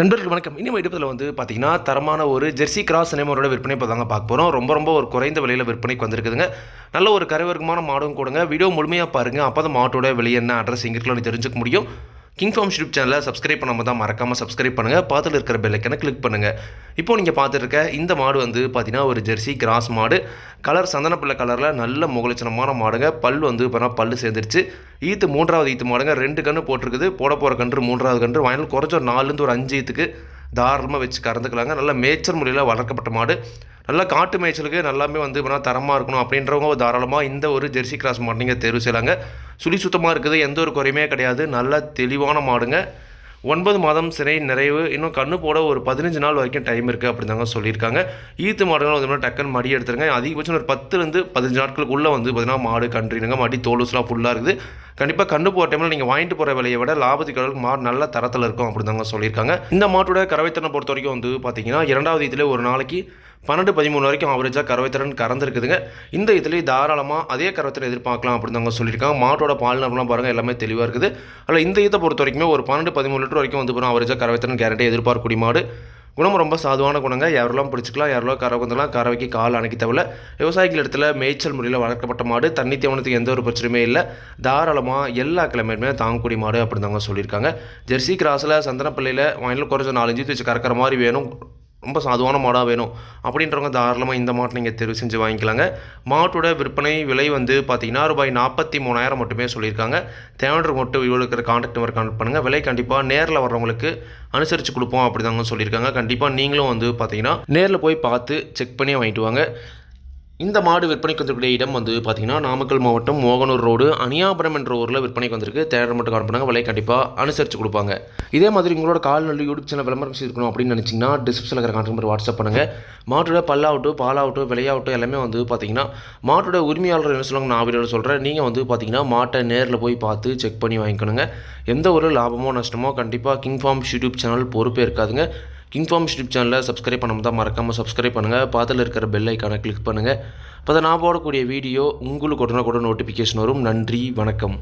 நண்பர்கள் வணக்கம். இனிமே இடத்துல வந்து பார்த்தீங்கன்னா தரமான ஒரு ஜெர்சி கிராஸ் சினிமாவோட விற்பனை இப்போ தாங்க பார்க்க போகிறோம் ரொம்ப ரொம்ப ஒரு குறைந்த விலையில் விற்பனைக்கு வந்திருக்குதுங்க. நல்ல ஒரு கரைவர்க்கமான மாடும் கொடுங்க. வீடியோ முழுமையாக பாருங்கள் அப்போ தான் மாட்டோட விலை என்ன அட்ரஸ் எங்கே தெரிஞ்சுக்க முடியும். கிங் ஃபார்ம் யூடியூப் சேனலை சப்ஸ்கிரைப் பண்ணாமல் தான் மறக்காமல் சப்ஸ்கிரைப் பண்ணுங்கள் பார்த்துட்டு இருக்கிற பெல்லைக்கனை கிளிக் பண்ணுங்கள் இப்போ நீங்கள் பார்த்துருக்க இந்த மாடு வந்து பார்த்தீங்கன்னா ஒரு ஜெர்சி கிராஸ் மாடு. கலர் சந்தனப்பிள்ளை கலரில் நல்ல முகலட்சணமான மாடுங்க. பல் வந்து இப்போ பல் சேர்ந்துருச்சு. ஈத்து மூன்றாவது ஈத்து மாடுங்க. ரெண்டு கன்று போட்டிருக்குது. போட போகிற கன்று மூன்றாவது கன்று. வயலில் குறைஞ்ச ஒரு நாலுலேருந்து ஒரு அஞ்சு ஈத்துக்கு தாராளமாக வச்சு கறந்துக்கலாங்க. நல்ல மேய்ச்சல் முறையில் வளர்க்கப்பட்ட மாடு. நல்லா காட்டு மேய்ச்சலுக்கு நல்லாமே வந்து இப்போ தரமாக இருக்கணும் அப்படின்றவங்க தாராளமாக இந்த ஒரு ஜெர்சி கிராஸ் மாடு நீங்கள் தேர்வு செய்யலாங்க. சுழி சுத்தமாக இருக்குது எந்த ஒரு குறையுமே கிடையாது. நல்ல தெளிவான மாடுங்க. ஒன்பது மாதம் சிறை நிறைவு இன்னும் கண்ணு போட ஒரு பதினஞ்சு நாள் வரைக்கும் டைம் இருக்குது அப்படிதாங்க சொல்லியிருக்காங்க. ஈத்து மாடுகள் வந்து டக்குன்னு மடி எடுத்துருங்க. அதிகபட்சம் ஒரு பத்துலேருந்து பதினஞ்சு நாட்களுக்குள்ளே வந்து பார்த்தீங்கன்னா மாடு கன்றுங்க மடி தோலுஸ்லாம் ஃபுல்லாக இருக்குது. கண்டிப்பாக கண்டு போகிற டைமில் நீங்கள் வாங்கிட்டு போகிற விலையை விட லாபத்துக்கு அளவுக்கு மாடு நல்ல தரத்தில் இருக்கும் அப்படிதாங்க சொல்லியிருக்காங்க. இந்த மாட்டோட கறவைத்தனை பொறுத்த வரைக்கும் வந்து பார்த்தீங்கன்னா இரண்டாவது இதில் ஒரு நாளைக்கு பன்னெண்டு பதிமூணு வரைக்கும் அவரேஜாக கறவைத்திறன் கறந்துருக்குதுங்க. இந்த இதுலேயே தாராளமாக அதே கறவைத்திறன் எதிர்பார்க்கலாம் அப்படின்னு அவங்க சொல்லியிருக்காங்க. மாட்டோட பால் நம்பலாம் பாருங்கள் எல்லாமே தெளிவாக இருக்குது. அதில் இந்த இதை பொறுத்த வரைக்குமே ஒரு பன்னெண்டு பதிமூணு லிட்டர் வரைக்கும் வந்து போகிறோம் அவரேஜாக கறவைத்திறன் கேரண்டி எதிர்பார்க்கக்கூடிய மாடு. குணம் ரொம்ப சாதுவான குணங்க. யாரெல்லாம் பிடிச்சிக்கலாம் யாரெல்லாம் கறவை வந்துடலாம் கறவைக்கு கால் அணைக்க தேவையில்ல. விவசாயிகள் இடத்துல மேய்ச்சல் முறையில் வளர்க்கப்பட்ட மாடு. தண்ணி தேவனத்துக்கு எந்த ஒரு பிரச்சனையுமே இல்லை. தாராளமாக எல்லா கிழமையுமே தாங்கக்கூடிய மாடு அப்படின்னு தாங்க சொல்லியிருக்காங்க. ஜெர்சி கிராஸில் சந்தனப்பள்ளியில் வாயில் குறைஞ்ச நாலஞ்சு வச்சு கறக்கிற மாதிரி வேணும். ரொம்ப சாதுவான மாடாக வேணும். அப்படின்றவங்க தாராளமாக இந்த மாட்டை நீங்கள் தெரிவு செஞ்சு வாங்கிக்கலாங்க. மாட்டோட விற்பனை விலை வந்து பார்த்தீங்கன்னா ரூபாய் நாற்பத்தி மூணாயிரம் மட்டுமே சொல்லியிருக்காங்க. தேவையான மட்டும் இவ்வளோ இருக்கிற கான்டாக்ட் நம்பர் கான்டாக்ட் பண்ணுங்கள் விலை கண்டிப்பாக நேரில் வர்றவங்களுக்கு அனுசரித்து கொடுப்போம் அப்படி தாங்க சொல்லியிருக்காங்க. கண்டிப்பாக நீங்களும் வந்து பார்த்தீங்கன்னா நேரில் போய் பார்த்து செக் பண்ணி வாங்கிட்டு வாங்க. இந்த மாடு விற்பனைக்கு வந்திருக்கிற இடம் வந்து பார்த்தீங்கன்னா நாமக்கல் மாவட்டம் மோகனூர் ரோடு. அனியாபுரம் என்ற ஊரில் விற்பனைக்கு வந்திருக்கு. தேவை மட்டும் கால் பண்ணுங்க. விலை கண்டிப்பாக அனுசரித்து கொடுப்பாங்க. இதே மாதிரி உங்களோட கால்நடை யூடியூப் சேனல் விளம்பரம் செய்திருக்கணும் அப்படின்னு நினச்சிங்கன்னா டிஸ்கிரிப்ஷனில் இருக்கிற கான்டாக்ட் நம்பர் வாட்ஸ்அப் பண்ணுங்கள் மாட்டோட பல்லாகட்டும் பாலாகட்டும் விலையாகட்டும் எல்லாமே வந்து பார்த்தீங்கன்னா மாட்டோட உரிமையாளர் என்ன சொல்லுவாங்க நான் வீடியோவில் சொல்கிறேன் நீங்கள் வந்து பார்த்தீங்கன்னா மாட்டை நேரில் போய் பார்த்து செக் பண்ணி வாங்கிக்கணுங்க. எந்த ஒரு லாபமோ நஷ்டமோ கண்டிப்பாக கிங் ஃபார்ம் யூடியூப் சேனல் பொறுப்பே இருக்காதுங்க. இன்ஃபார்ம் ஃபார்ம் யூடியூப் சேனலில் சப்ஸ்கிரைப் பண்ணாமல் தான் மறக்காமல் சப்ஸ்கிரைப் பண்ணுங்கள் பாத்தில் இருக்கிற பெல் ஐக்கானை கிளிக் பண்ணுங்கள் அப்போ தான் நான் போடக்கூடிய வீடியோ உங்களுக்கு உடனே கூட நோட்டிஃபிகேஷன் வரும். நன்றி வணக்கம்.